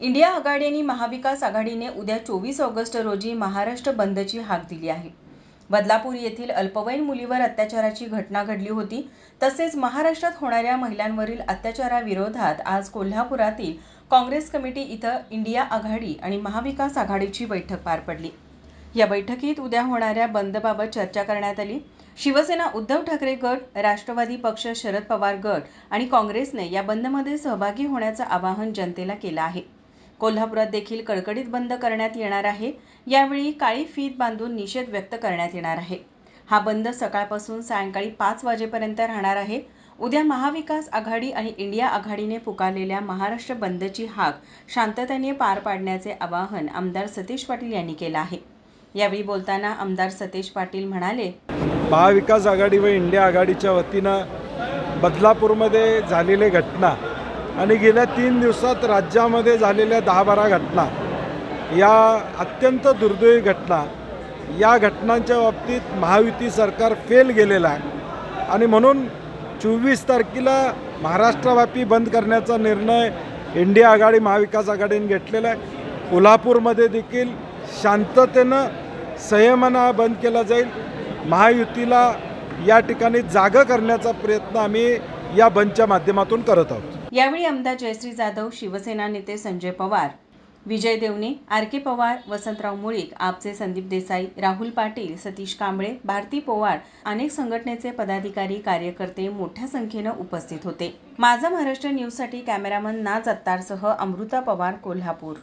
India आघाडी आणि महाविकास आघाडीने उद्या चोवीस ऑगस्ट रोजी महाराष्ट्र बंदची हाक दिली आहे. बदलापूर येथील अल्पवयीन मुलीवर अत्याचाराची घटना घडली होती. तसेच महाराष्ट्रात होणाऱ्या महिलांवरील अत्याचाराविरोधात आज कोल्हापुरातील काँग्रेस कमिटी इथं इंडिया आघाडी आणि महाविकास आघाडीची बैठक पार पडली. या बैठकीत उद्या होणाऱ्या बंदबाबत चर्चा करण्यात आली. शिवसेना उद्धव ठाकरे गट राष्ट्रवादी पक्ष शरद पवार गट आणि काँग्रेसने या बंदमध्ये सहभागी होण्याचं आवाहन जनतेला केलं आहे. कोल्हापुरात देखील कडकडीत बंद करण्यात येणार आहे. यावेळी काळी फीत बांधून निषेध व्यक्त करण्यात येणार आहे. हा बंद सकाळपासून सायंकाळी पाच वाजेपर्यंत राहणार आहे. उद्या महाविकास आघाडी आणि इंडिया आघाडीने पुकारलेल्या महाराष्ट्र बंदची हाक शांततेने पार पाडण्याचे आवाहन आमदार सतीश पाटील यांनी केलं आहे. यावेळी बोलताना आमदार सतीश पाटील म्हणाले महाविकास आघाडी व इंडिया आघाडीच्या वतीनं बदलापूरमध्ये झालेले घटना आणि गेल्या तीन दिवसात राज्यामध्ये झालेल्या दहा बारा घटना या अत्यंत दुर्दैवी घटना या घटनांच्या बाबतीत महायुती सरकार फेल गेलेलं आहे. आणि म्हणून चोवीस तारखेला महाराष्ट्रव्यापी बंद करण्याचा निर्णय इंडिया आघाडी महाविकास आघाडीने घेतलेला आहे. कोल्हापूरमध्ये देखील शांततेनं संयमानं हा बंद केला जाईल. महायुतीला या ठिकाणी जागं करण्याचा प्रयत्न आम्ही या बंदच्या माध्यमातून करत आहोत. यावेळी आमदार जयश्री जाधव शिवसेना नेते संजय पवार विजय देवणे आर के पवार वसंतराव मुळीक आपचे संदीप देसाई राहुल पाटील सतीश कांबळे भारती पोवार अनेक संघटनेचे पदाधिकारी कार्यकर्ते मोठ्या संख्येनं उपस्थित होते. माझा महाराष्ट्र न्यूजसाठी कॅमेरामन नाज अत्तारसह अमृता पवार कोल्हापूर.